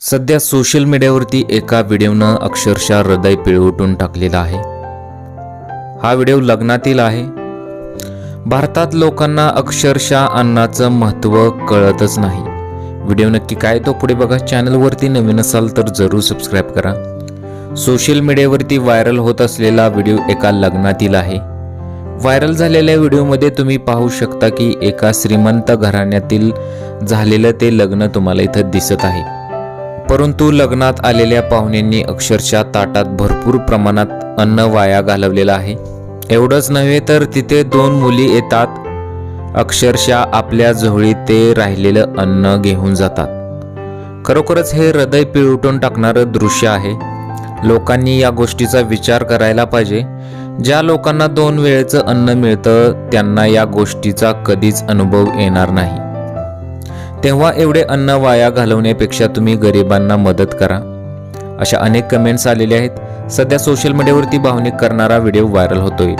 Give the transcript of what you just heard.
सध्या सोशल मीडियावरती एका व्हिडिओनं अक्षरशः हृदय पिळवटून टाकलेला आहे. हा व्हिडिओ लग्नातील आहे. भारतात लोकांना अक्षरशः अन्नाचं महत्त्व कळतच नाही. व्हिडिओ नक्की काय तो पुढे बघा. चॅनलवरती नवीन असाल तर जरूर सबस्क्राईब करा. सोशल मीडियावरती व्हायरल होत असलेला व्हिडिओ एका लग्नातील आहे. व्हायरल झालेल्या व्हिडिओमध्ये तुम्ही पाहू शकता की एका श्रीमंत घराण्यातील झालेलं ते लग्न तुम्हाला इथं दिसत आहे. परंतु लग्नात आलेल्या पाहुण्यांनी अक्षरशः ताटात भरपूर प्रमाणात अन्न वाया घालवलेलं आहे. एवढंच नव्हे तर तिथे दोन मुली येतात. अक्षरशः आपल्या झोळीत ते राहिलेलं अन्न घेऊन जातात. खरोखरच हे हृदय पिळवटून टाकणारं दृश्य आहे. लोकांनी या गोष्टीचा विचार करायला पाहिजे. ज्या लोकांना दोन वेळेचं अन्न मिळतं त्यांना या गोष्टीचा कधीच अनुभव येणार नाही. तेव्हा एवढे अन्न वाया घालवण्यापेक्षा तुम्ही गरिबांना मदत करा. अशा अनेक कमेंट्स आलेल्या आहेत. सध्या सोशल मीडियावरती भावनिक करणारा व्हिडिओ व्हायरल होतोय.